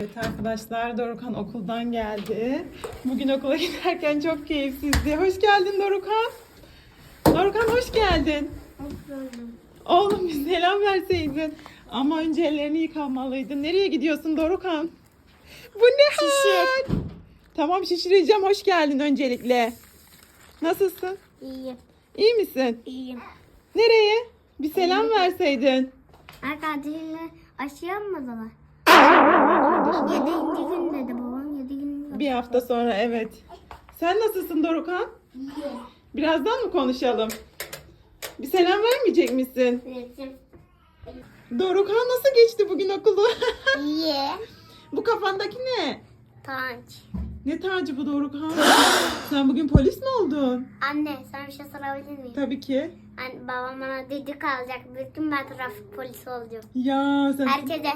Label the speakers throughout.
Speaker 1: Evet arkadaşlar Dorukan okuldan geldi. Bugün okula giderken çok keyifsizdi. Hoş geldin Dorukan. Dorukan hoş geldin. Oğlum bir selam verseydin. Ama önce ellerini yıkamalıydın. Nereye gidiyorsun Dorukan? Bu ne hal? Tamam şişireceğim. Hoş geldin öncelikle. Nasılsın?
Speaker 2: İyiyim.
Speaker 1: İyi misin?
Speaker 2: İyiyim.
Speaker 1: Nereye? Bir selam verseydin.
Speaker 2: Arkadaşıyla aşı yapmadılar.
Speaker 1: Kardeşim.
Speaker 2: Yedinci gün dedi babam. Yedi gün.
Speaker 1: Bir hafta sonra evet. Sen nasılsın Dorukan? Birazdan mı konuşalım? Bir selam vermeyecek misin?
Speaker 2: Resim.
Speaker 1: Dorukan nasıl geçti bugün okulu?
Speaker 2: İyi.
Speaker 1: bu kafandaki ne?
Speaker 2: Tanç.
Speaker 1: Ne tacı bu Dorukan? Sen bugün polis mi oldun?
Speaker 2: Anne sana bir şey sorabilir miyim?
Speaker 1: Tabii ki.
Speaker 2: Anne, babam bana düdük alacak. Bütün ben trafik polisi olacağım.
Speaker 1: Ya sen
Speaker 2: Herkese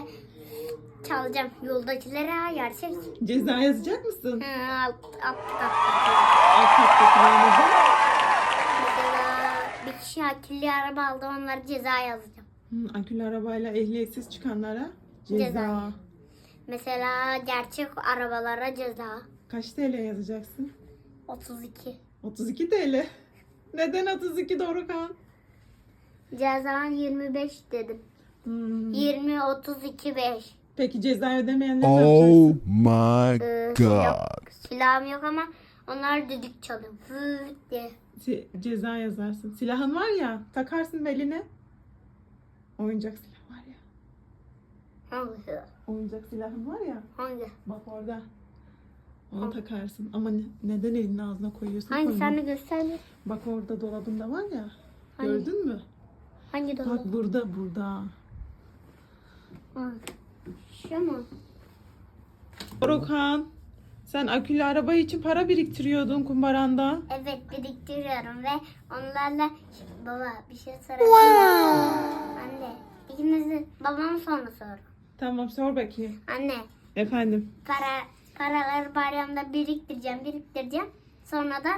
Speaker 2: çalacağım. Yoldakilere gerçek.
Speaker 1: ceza yazacak mısın?
Speaker 2: Hı, alt, alt katta.
Speaker 1: Alt kattakilerine
Speaker 2: Mesela bir kişi akıllı araba aldı onlara ceza yazacağım.
Speaker 1: Hı, akülü arabayla ehliyetsiz çıkanlara ceza.
Speaker 2: Ceza. Mesela gerçek arabalara ceza.
Speaker 1: Kaç TL yazacaksın?
Speaker 2: 32.
Speaker 1: 32 TL. Neden 32 Dorukan?
Speaker 2: Ceza 25 dedim.
Speaker 1: Hmm.
Speaker 2: 20, 32, 5.
Speaker 1: Peki ceza ödemeyenler ne
Speaker 3: Oh
Speaker 1: yapacaksın?
Speaker 3: my
Speaker 2: Ee,
Speaker 3: god.
Speaker 2: Silahım yok ama onlar düdük çalıyor. Diye.
Speaker 1: Ceza yazarsın. Silahın var ya takarsın beline. Oyuncak silah var ya.
Speaker 2: Hangi?
Speaker 1: Oyuncak silahın var ya.
Speaker 2: Hangi?
Speaker 1: Bak orada. Onu takarsın. Ama ne- neden elini ağzına koyuyorsun?
Speaker 2: Hangi
Speaker 1: Koyma.
Speaker 2: sen de göster bir.
Speaker 1: Bak orada dolabında var ya.
Speaker 2: Hangi?
Speaker 1: Gördün mü?
Speaker 2: Hangi
Speaker 1: Bak
Speaker 2: dolap?
Speaker 1: burada burada.
Speaker 2: Hangi? Şu mu?
Speaker 1: Rokan. Sen akülü araba için para biriktiriyordun kumbaranda.
Speaker 2: Evet biriktiriyorum ve onlarla baba bir şey sorabilir Anne ikinizi babam sonra sor.
Speaker 1: Tamam sor bakayım.
Speaker 2: Anne
Speaker 1: Efendim.
Speaker 2: para paraları bayramda biriktireceğim biriktireceğim. Sonra da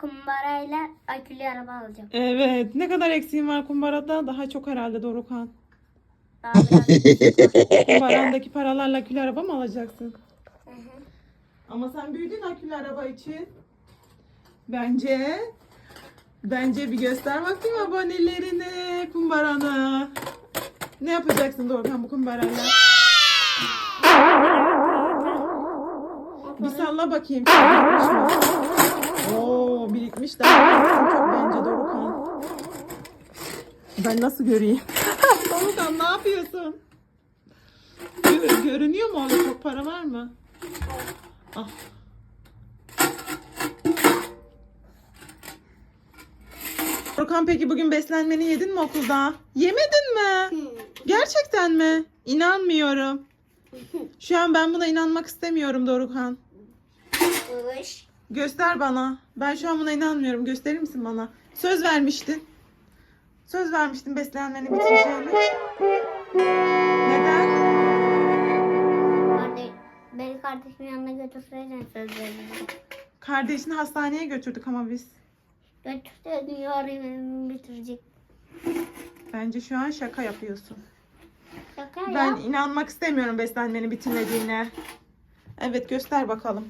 Speaker 2: kumbarayla akülü araba alacağım.
Speaker 1: Evet. Ne kadar eksiğin var kumbarada? Daha çok herhalde Dorukan. Kumbarandaki paralarla akülü araba mı alacaksın?
Speaker 2: Hı hı.
Speaker 1: Ama sen büyüdün akülü araba için. Bence bence bir göster bakayım abonelerini kumbaranı. Ne yapacaksın Dorkan bu kumbarayla? Bir salla bakayım. Oo birikmiş daha çok bence Dorkan. Ben nasıl göreyim? Dorkan ne yapıyorsun? Gö- görünüyor mu orada çok para var mı? Ah. Dorkan peki bugün beslenmeni yedin mi okulda? Yemedin mi? Gerçekten mi? İnanmıyorum. Şu an ben buna inanmak istemiyorum Dorukhan. Göster bana. Ben şu an buna inanmıyorum. Gösterir misin bana? Söz vermiştin. Söz vermiştin beslenmeni bitireceğini. Neden?
Speaker 2: Kardeş, beni kardeşimin yanına götürseydin söz veririm.
Speaker 1: Kardeşini hastaneye götürdük ama biz.
Speaker 2: Götürseydin yarın bitirecek.
Speaker 1: Bence şu an şaka yapıyorsun.
Speaker 2: Şaka
Speaker 1: Ben inanmak istemiyorum beslenmeni bitirmediğine. Evet göster bakalım.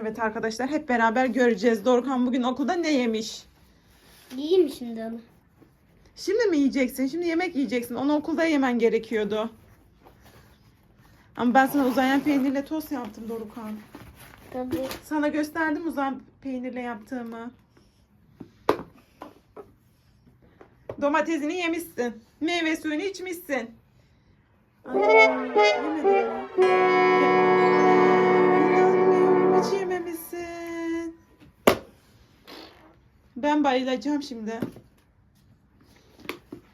Speaker 1: Evet arkadaşlar hep beraber göreceğiz. Dorukhan bugün okulda ne yemiş?
Speaker 2: Yiyeyim mi şimdi onu?
Speaker 1: Şimdi mi yiyeceksin? Şimdi yemek yiyeceksin. Onu okulda yemen gerekiyordu. Ama ben sana uzayan peynirle tost yaptım Dorukhan.
Speaker 2: Tabii.
Speaker 1: Sana gösterdim uzayan peynirle yaptığımı. Domatesini yemişsin. Meyve suyunu içmişsin. Ay, Ben bayılacağım şimdi.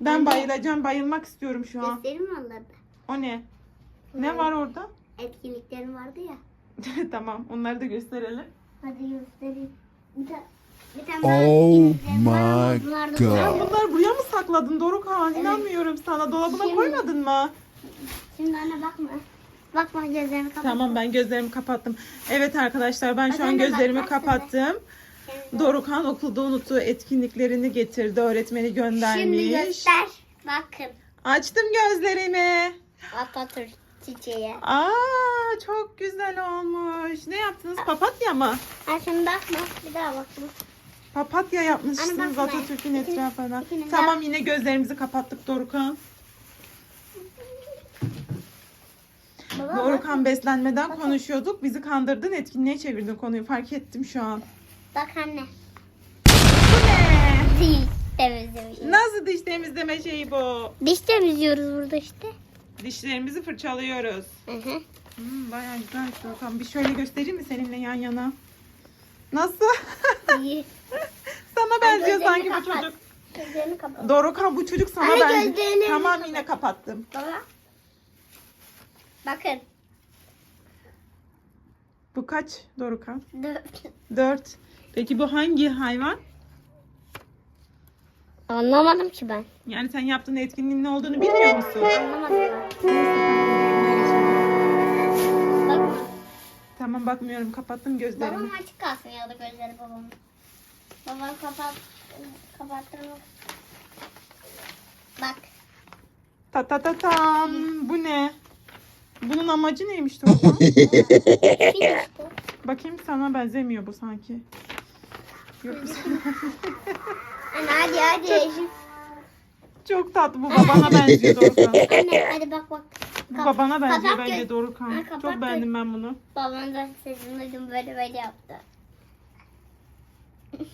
Speaker 1: Ben bayılacağım, bayılmak istiyorum şu an.
Speaker 2: Onları da?
Speaker 1: O ne? Ne var orada?
Speaker 2: Etkinliklerim vardı ya.
Speaker 1: tamam, onları da gösterelim.
Speaker 2: Hadi göstereyim. Bir tane bir tane daha
Speaker 3: Oh
Speaker 2: etkinliklerim var ama
Speaker 3: my
Speaker 2: bunlar da-
Speaker 3: God.
Speaker 1: Sen bunları buraya mı sakladın Dorukhan? İnanmıyorum sana. Dolabına
Speaker 2: Şimdi-
Speaker 1: koymadın mı?
Speaker 2: Şimdi anne bakma. Bakma gözlerini kapat.
Speaker 1: Tamam ben gözlerimi kapattım. Evet arkadaşlar ben şu an
Speaker 2: de
Speaker 1: gözlerimi
Speaker 2: bak sen de.
Speaker 1: kapattım. Dorukhan okulda unuttuğu etkinliklerini getirdi. Öğretmeni göndermiş.
Speaker 2: Şimdi göster. Bakın.
Speaker 1: Açtım gözlerimi.
Speaker 2: Atatürk çiçeği.
Speaker 1: Aa çok güzel olmuş. Ne yaptınız? Papatya mı?
Speaker 2: Şimdi bakma. Bir daha bakma.
Speaker 1: Papatya yapmışsınız. Atatürk'ün etrafına. Tamam yine gözlerimizi kapattık
Speaker 2: bak.
Speaker 1: Dorukan beslenmeden konuşuyorduk. Bizi kandırdın etkinliğe çevirdin konuyu. Fark ettim şu an.
Speaker 2: Bak anne.
Speaker 1: Bu ne?
Speaker 2: Diş temizliyoruz.
Speaker 1: Nasıl diş temizleme şeyi bu?
Speaker 2: Diş temizliyoruz burada işte.
Speaker 1: Dişlerimizi fırçalıyoruz.
Speaker 2: Hı hı.
Speaker 1: Hmm, bayağı güzel Dorukan. Bir şöyle göstereyim mi seninle yan yana? Nasıl?
Speaker 2: İyi.
Speaker 1: Sana benziyor
Speaker 2: gözlerini
Speaker 1: sanki bu
Speaker 2: kapat.
Speaker 1: çocuk.
Speaker 2: Gözlerini kapat.
Speaker 1: Dorukan bu çocuk sana
Speaker 2: Anne,
Speaker 1: benziyor. Tamam
Speaker 2: kapat.
Speaker 1: yine kapattım.
Speaker 2: Baba. Bakın.
Speaker 1: Bu kaç Dorukan?
Speaker 2: Dört.
Speaker 1: Dört. Peki bu hangi hayvan?
Speaker 2: Anlamadım ki ben.
Speaker 1: Yani sen yaptığın etkinliğin ne olduğunu bilmiyor musun?
Speaker 2: Anlamadım ben. Bakma.
Speaker 1: Tamam bakmıyorum kapattım gözlerimi.
Speaker 2: Babam açık kalsın ya da gözleri babamın. Baba kapat. Kapattırma. Bak.
Speaker 1: Ta ta ta tam. Bu ne? Bunun amacı neymiş
Speaker 2: işte.
Speaker 1: Bakayım sana benzemiyor bu sanki. Yok.
Speaker 2: Anne hadi hadi.
Speaker 1: Çok tatlı bu babana benziyor Dorukan.
Speaker 2: Anne hadi bak bak.
Speaker 1: Bu
Speaker 2: Kap-
Speaker 1: babana benziyor
Speaker 2: kapat
Speaker 1: bence.
Speaker 2: Ha, kapat
Speaker 1: Çok beğendim ben bunu.
Speaker 2: Babam da sesini duydum böyle böyle yaptı.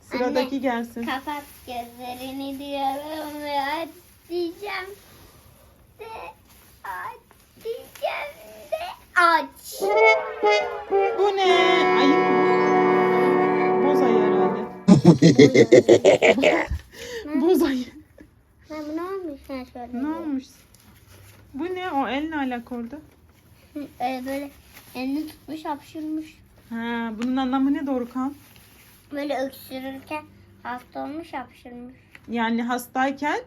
Speaker 1: Sıradaki gelsin.
Speaker 2: Kapat gözlerini diyorum ve aç diyeceğim de aç diyeceğim de aç.
Speaker 1: Bu ne? Ayı herhalde. Boz ayı.
Speaker 2: Ha, bu ne olmuş? Ha, şöyle.
Speaker 1: Ne olmuş? Bu ne? O el ne alaka orada?
Speaker 2: Ee, böyle elini tutmuş hapşırmış.
Speaker 1: Ha, bunun anlamı ne Dorukan?
Speaker 2: Böyle öksürürken hasta olmuş hapşırmış.
Speaker 1: Yani hastayken,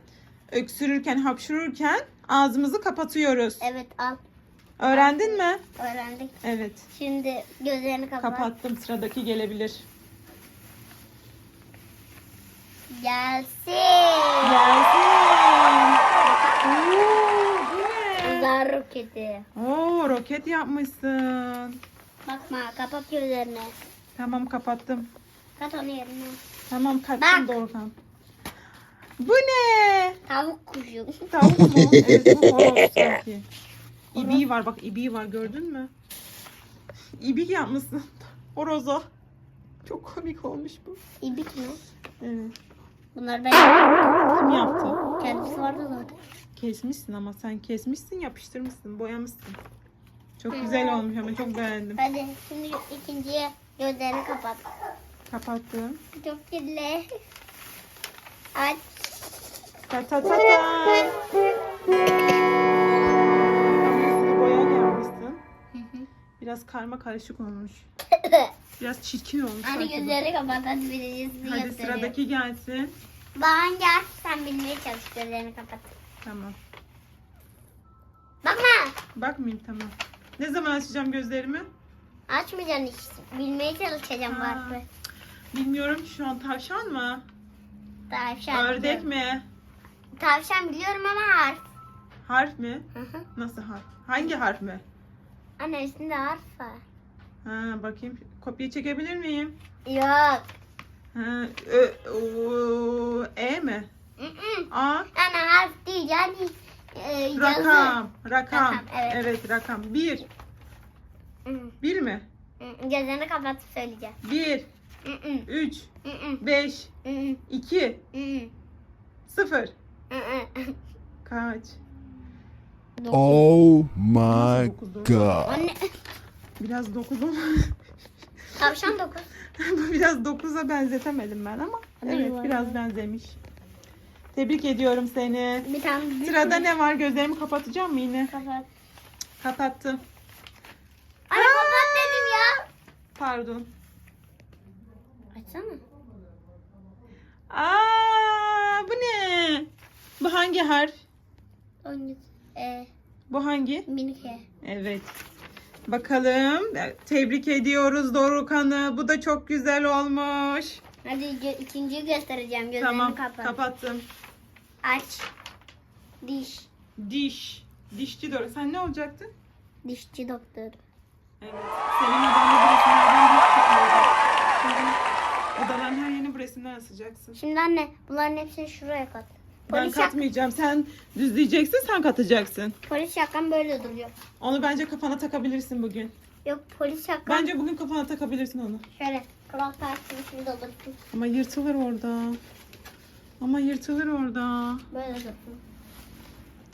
Speaker 1: öksürürken, hapşururken ağzımızı kapatıyoruz.
Speaker 2: Evet al
Speaker 1: Öğrendin mi?
Speaker 2: öğrendik.
Speaker 1: Evet.
Speaker 2: Şimdi gözlerini kapat.
Speaker 1: Kapattım. Sıradaki gelebilir.
Speaker 2: Gelsin.
Speaker 1: Gelsin. Oo, bu ne?
Speaker 2: Uzar roketi.
Speaker 1: Oo, roket yapmışsın.
Speaker 2: Bakma kapat gözlerini.
Speaker 1: Tamam kapattım.
Speaker 2: Kat onu yerine.
Speaker 1: Tamam kaçtım
Speaker 2: Bak.
Speaker 1: Dorukhan. Bu ne?
Speaker 2: Tavuk kuşu.
Speaker 1: Tavuk mu? Evet bu horoz sanki. İbiği var bak ibiği var gördün mü? İbik yapmışsın. Horoza. Çok komik olmuş bu.
Speaker 2: İbik mi?
Speaker 1: Evet.
Speaker 2: Bunları ben yaptım.
Speaker 1: Kim yaptı?
Speaker 2: Kendisi vardı zaten.
Speaker 1: Kesmişsin ama sen kesmişsin yapıştırmışsın boyamışsın. Çok güzel olmuş ama çok beğendim.
Speaker 2: Hadi şimdi ikinciye gözlerini kapat.
Speaker 1: Kapattım.
Speaker 2: Çok kirli. Aç.
Speaker 1: Ta ta ta ta. Kafasını boyayla yapmışsın. Biraz karma karışık olmuş. Biraz çirkin olmuş.
Speaker 2: Hadi
Speaker 1: sanki bu.
Speaker 2: gözlerini kapat. Hadi birincisini
Speaker 1: Hadi
Speaker 2: gösteriyorum.
Speaker 1: sıradaki gelsin.
Speaker 2: Bağın gel. Sen bilmeye çalış. Gözlerini kapat.
Speaker 1: Tamam.
Speaker 2: Bakma.
Speaker 1: Bakmayayım tamam. Ne zaman açacağım gözlerimi?
Speaker 2: Açmayacaksın hiç. Bilmeye çalışacağım
Speaker 1: Ha.
Speaker 2: harfi.
Speaker 1: Bilmiyorum ki şu an tavşan mı?
Speaker 2: Tavşan.
Speaker 1: Ördek
Speaker 2: biliyorum.
Speaker 1: mi?
Speaker 2: Tavşan biliyorum ama harf.
Speaker 1: Harf mi?
Speaker 2: Hı hı.
Speaker 1: Nasıl harf? Hangi harf mi?
Speaker 2: Anne üstünde harf var.
Speaker 1: Ha bakayım. Kopya çekebilir miyim?
Speaker 2: Yok.
Speaker 1: Ha, ö, o, e mi? A.
Speaker 2: Anne harf değil yani e, yazı.
Speaker 1: Rakam. Rakam.
Speaker 2: Rakam, evet.
Speaker 1: Evet rakam. Bir.
Speaker 2: Hı.
Speaker 1: Bir mi?
Speaker 2: Hı, Gözlerini kapatıp söyleyeceğim.
Speaker 1: Bir. Üç. Beş. İki,
Speaker 2: hı.
Speaker 1: Sıfır. Kaç?
Speaker 3: Oh my
Speaker 1: Nasıl dokuz, dokuz?
Speaker 3: god.
Speaker 2: Anne
Speaker 1: Biraz dokuz ama.
Speaker 2: tavşan dokuz.
Speaker 1: Bu biraz dokuza benzetemedim ben ama.
Speaker 2: Hadi
Speaker 1: Evet
Speaker 2: yuvarlak.
Speaker 1: biraz benzemiş. Tebrik ediyorum seni.
Speaker 2: Bir tane büyük
Speaker 1: Sırada ne var? Gözlerimi kapatacağım mı yine?
Speaker 2: Kapat.
Speaker 1: Kapattım.
Speaker 2: Anne kapat dedim ya.
Speaker 1: Pardon.
Speaker 2: Açsana.
Speaker 1: Aa, bu ne? Bu hangi harf?
Speaker 2: Oyun. E,
Speaker 1: Bu hangi?
Speaker 2: minik E.
Speaker 1: Evet. Bakalım. Tebrik ediyoruz Dorukhan'ı. Bu da çok güzel olmuş.
Speaker 2: Hadi ikinciyi göstereceğim. Gözlerini
Speaker 1: tamam.
Speaker 2: kapat.
Speaker 1: Kapattım.
Speaker 2: Aç. Diş.
Speaker 1: Diş. Dişçi Doruk. Sen ne olacaktın?
Speaker 2: Dişçi doktoru.
Speaker 1: Evet. Senin odanla bu resimlerden diş çıkıyordu. Odaların her yerini bu resimden asacaksın.
Speaker 2: Şimdi anne bunların hepsini şuraya kat.
Speaker 1: Ben
Speaker 2: Polis, yak-
Speaker 1: katmayacağım. Sen düzleyeceksin, sen katacaksın.
Speaker 2: polis şapkan böyle duruyor.
Speaker 1: Onu bence kafana takabilirsin bugün.
Speaker 2: Yok polis şapkan
Speaker 1: Bence bugün kafana takabilirsin onu.
Speaker 2: şöyle kral şimdi olur.
Speaker 1: Ama yırtılır orada. Ama yırtılır orada.
Speaker 2: Böyle dursun.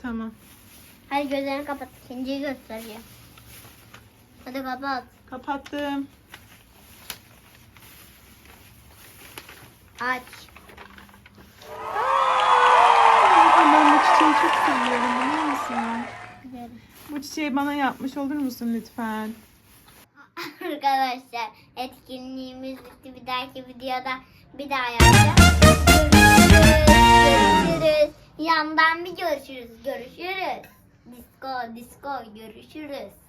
Speaker 1: Tamam.
Speaker 2: Hadi gözlerini kapat. İkinciyi göstereceğim. Hadi kapat.
Speaker 1: Kapattım.
Speaker 2: Aç.
Speaker 1: Aa, Ben bu çiçeği çok seviyorum biliyor musun? Bu çiçeği bana yapmış olur musun lütfen?
Speaker 2: Arkadaşlar etkinliğimiz bitti. Bir dahaki videoda bir daha yapacağız. Görüşürüz. Görüşürüz. Yandan bir görüşürüz. Görüşürüz. Disco, disco görüşürüz.